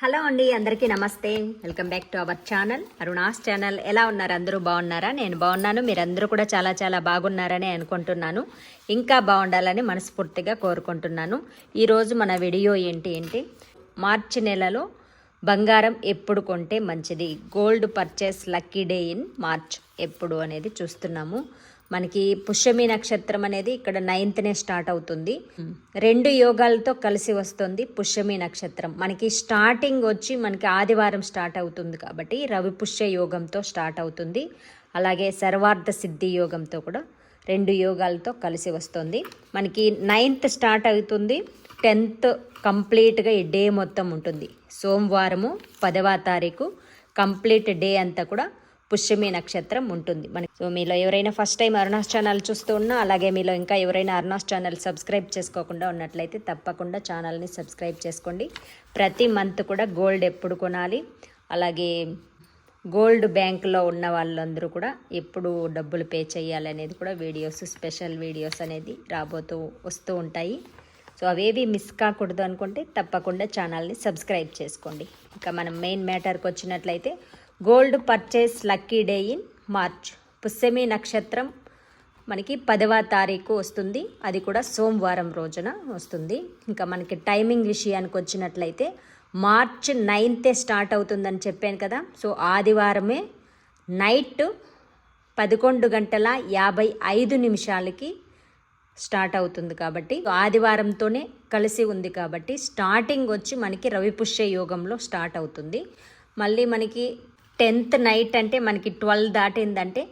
Hello అండి అందరికీ నమస్తే. Welcome back to our channel. Aruna's channel. ఎలా ఉన్నారు? అందరూ బాగున్నారా? నేను బాగున్నాను. మీరందరూ కూడా చాలా చాలా బాగున్నారని అనుకుంటున్నాను. ఇంకా బాగుండాలని మనస్ఫూర్తిగా కోరుకుంటున్నాను. ఈరోజు మన వీడియో ఏంటి ఏంటి మార్చి నెలలో బంగారం ఎప్పుడు కొంటే మంచిది. Gold purchase lucky day in March. ఎప్పుడు అనేది చూస్తున్నాము. మనకి పుష్యమి నక్షత్రం అనేది ఇక్కడ నైన్త్నే స్టార్ట్ అవుతుంది. రెండు యోగాలతో కలిసి వస్తుంది పుష్యమి నక్షత్రం. మనకి స్టార్టింగ్ వచ్చి మనకి ఆదివారం స్టార్ట్ అవుతుంది కాబట్టి రవి పుష్య యోగంతో స్టార్ట్ అవుతుంది. అలాగే సర్వార్థ సిద్ధి యోగంతో కూడా రెండు యోగాలతో కలిసి వస్తుంది. మనకి నైన్త్ స్టార్ట్ అవుతుంది. టెన్త్ కంప్లీట్గా ఈ డే మొత్తం ఉంటుంది. సోమవారము పదవ తారీఖు కంప్లీట్ డే అంతా కూడా పుష్యమి నక్షత్రం ఉంటుంది. మనకి సో మీలో ఎవరైనా ఫస్ట్ టైం అరుణాస్ ఛానల్ చూస్తూ ఉన్నా అలాగే మీలో ఇంకా ఎవరైనా అరుణాస్ ఛానల్ సబ్స్క్రైబ్ చేసుకోకుండా ఉన్నట్లయితే తప్పకుండా ఛానల్ని సబ్స్క్రైబ్ చేసుకోండి. ప్రతి మంత్ కూడా గోల్డ్ ఎప్పుడు కొనాలి అలాగే గోల్డ్ బ్యాంక్లో ఉన్న వాళ్ళందరూ కూడా ఎప్పుడు డబ్బులు పే చేయాలి అనేది కూడా వీడియోస్ స్పెషల్ వీడియోస్ అనేది రాబోతూ వస్తూ ఉంటాయి. సో అవేవి మిస్ కాకూడదు అనుకుంటే తప్పకుండా ఛానల్ని సబ్స్క్రైబ్ చేసుకోండి. ఇంకా మనం మెయిన్ మ్యాటర్కి వచ్చినట్లయితే gold purchase lucky day in March. పుస్సమి నక్షత్రం మనకి పదవ తారీఖు వస్తుంది. అది కూడా సోమవారం రోజున వస్తుంది. ఇంకా మనకి టైమింగ్ విషయానికి వచ్చినట్లయితే మార్చ్ నైన్తే స్టార్ట్ అవుతుందని చెప్పాను కదా. సో ఆదివారమే నైట్ పదకొండు గంటల యాభై ఐదు నిమిషాలకి స్టార్ట్ అవుతుంది కాబట్టి ఆదివారంతోనే కలిసి ఉంది కాబట్టి స్టార్టింగ్ వచ్చి మనకి రవిపుష్య యోగంలో స్టార్ట్ అవుతుంది. మళ్ళీ మనకి టెన్త్ నైట్ అంటే మనకి ట్వెల్వ్ దాటిందంటే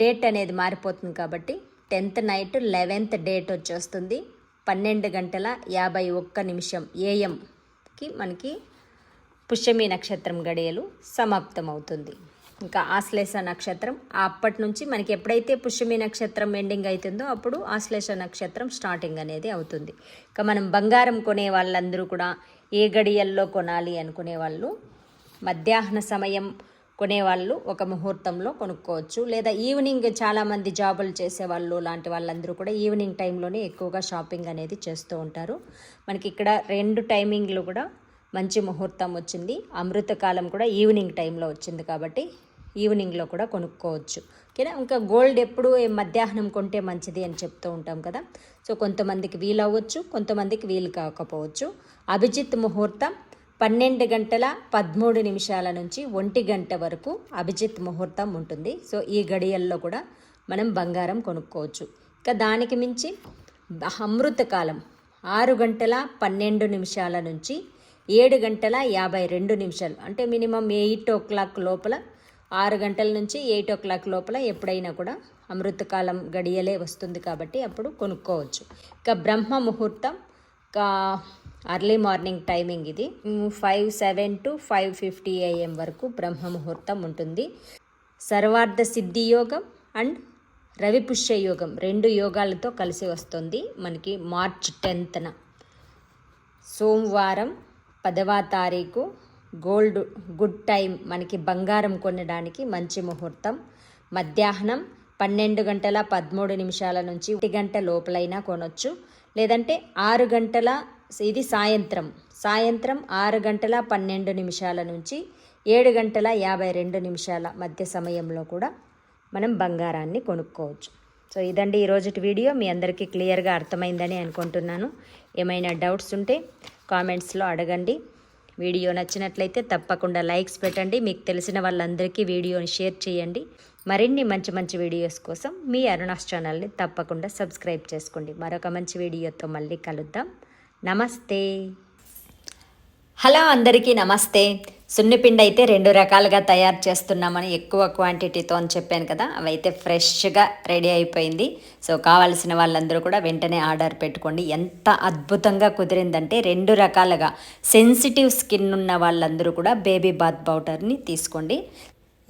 డేట్ అనేది మారిపోతుంది కాబట్టి టెన్త్ నైట్ లెవెన్త్ డేట్ వచ్చేస్తుంది. పన్నెండు గంటల యాభై ఒక్క నిమిషం ఏఎంకి మనకి పుష్యమి నక్షత్రం గడియలు సమాప్తం అవుతుంది ఇంకా ఆశ్లేష నక్షత్రం అప్పటి నుంచి మనకి ఎప్పుడైతే పుష్యమి నక్షత్రం ఎండింగ్ అవుతుందో అప్పుడు ఆశ్లేష నక్షత్రం స్టార్టింగ్ అనేది అవుతుంది. ఇంకా మనం బంగారం కొనే వాళ్ళందరూ కూడా ఏ గడియల్లో కొనాలి అనుకునే వాళ్ళు మధ్యాహ్న సమయం కొనేవాళ్ళు ఒక ముహూర్తంలో కొనుక్కోవచ్చు. లేదా ఈవినింగ్ చాలామంది జాబులు చేసేవాళ్ళు లాంటి వాళ్ళందరూ కూడా ఈవినింగ్ టైంలోనే ఎక్కువగా షాపింగ్ అనేది చేస్తూ ఉంటారు. మనకి ఇక్కడ రెండు టైమింగ్లు కూడా మంచి ముహూర్తం వచ్చింది. అమృతకాలం కూడా ఈవినింగ్ టైంలో వచ్చింది కాబట్టి ఈవినింగ్లో కూడా కొనుక్కోవచ్చు. ఓకేనా? ఇంకా గోల్డ్ ఎప్పుడు మధ్యాహ్నం కొంటే మంచిది అని చెప్తూ ఉంటాం కదా. సో కొంతమందికి వీలు అవ్వచ్చు కొంతమందికి వీలు కాకపోవచ్చు. అభిజిత్ ముహూర్తం పన్నెండు గంటల పదమూడు నిమిషాల నుంచి ఒంటి గంట వరకు అభిజిత్ ముహూర్తం ఉంటుంది. సో ఈ గడియల్లో కూడా మనం బంగారం కొనుక్కోవచ్చు. ఇంకా దానికి మించి అమృతకాలం ఆరు గంటల పన్నెండు నిమిషాల నుంచి ఏడు గంటల యాభై రెండు నిమిషాలు. అంటే మినిమం ఎయిట్ ఓ క్లాక్ లోపల ఆరు గంటల నుంచి ఎయిట్ ఓ క్లాక్ లోపల ఎప్పుడైనా కూడా అమృతకాలం గడియలే వస్తుంది కాబట్టి అప్పుడు కొనుక్కోవచ్చు. ఇంకా బ్రహ్మ ముహూర్తం అర్లీ మార్నింగ్ టైమింగ్ ఇది. Five seven to five fifty A వరకు బ్రహ్మ ముహూర్తం ఉంటుంది. సర్వార్థ సిద్ధి యోగం అండ్ రవిపుష్య యోగం రెండు యోగాలతో కలిసి వస్తుంది. మనకి మార్చ్ టెన్త్న సోమవారం పదవ తారీఖు గోల్డ్ గుడ్ టైం మనకి బంగారం కొనడానికి మంచి ముహూర్తం. మధ్యాహ్నం పన్నెండు గంటల పదమూడు నిమిషాల నుంచి ఒకటి గంట లోపలైనా కొనొచ్చు. లేదంటే ఆరు గంటల ఇది సాయంత్రం. సాయంత్రం ఆరు గంటల పన్నెండు నిమిషాల నుంచి ఏడు గంటల యాభై రెండు నిమిషాల మధ్య సమయంలో కూడా మనం బంగారాన్ని కొనుక్కోవచ్చు. సో ఇదండి ఈరోజుటి వీడియో. మీ అందరికీ క్లియర్గా అర్థమైందని అనుకుంటున్నాను. ఏమైనా డౌట్స్ ఉంటే కామెంట్స్లో అడగండి. వీడియో నచ్చినట్లయితే తప్పకుండా లైక్స్ పెట్టండి. మీకు తెలిసిన వాళ్ళందరికీ వీడియోని షేర్ చేయండి. మరిన్ని మంచి మంచి వీడియోస్ కోసం మీ అరుణాస్ ఛానల్ని తప్పకుండా సబ్స్క్రైబ్ చేసుకోండి. మరొక మంచి వీడియోతో మళ్ళీ కలుద్దాం. నమస్తే. హలో అందరికీ నమస్తే. సున్నిపిండి అయితే రెండు రకాలుగా తయారు చేస్తున్నామని ఎక్కువ క్వాంటిటీతో అని చెప్పాను కదా అవైతే ఫ్రెష్గా రెడీ అయిపోయింది. సో కావాల్సిన వాళ్ళందరూ కూడా వెంటనే ఆర్డర్ పెట్టుకోండి. ఎంత అద్భుతంగా కుదిరిందంటే రెండు రకాలుగా. సెన్సిటివ్ స్కిన్ ఉన్న వాళ్ళందరూ కూడా బేబీ బాత్ పౌడర్ని తీసుకోండి.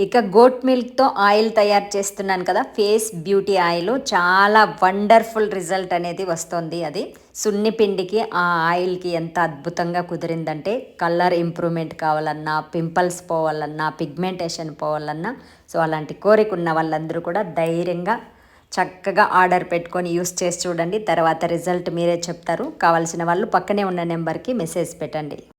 ఇక గోట్ మిల్క్తో ఆయిల్ తయారు చేస్తున్నాను కదా ఫేస్ బ్యూటీ ఆయిల్. చాలా వండర్ఫుల్ రిజల్ట్ అనేది వస్తుంది అది. సున్ని పిండికి ఆ ఆయిల్కి ఎంత అద్భుతంగా కుదిరిందంటే కలర్ ఇంప్రూవ్మెంట్ కావాలన్నా పింపుల్స్ పోవాలన్నా పిగ్మెంటేషన్ పోవాలన్నా సో అలాంటి కోరిక ఉన్న వాళ్ళందరూ కూడా ధైర్యంగా చక్కగా ఆర్డర్ పెట్టుకొని యూస్ చేసి చూడండి. తర్వాత రిజల్ట్ మీరే చెప్తారు. కావాల్సిన వాళ్ళు పక్కనే ఉన్న నెంబర్కి మెసేజ్ పెట్టండి.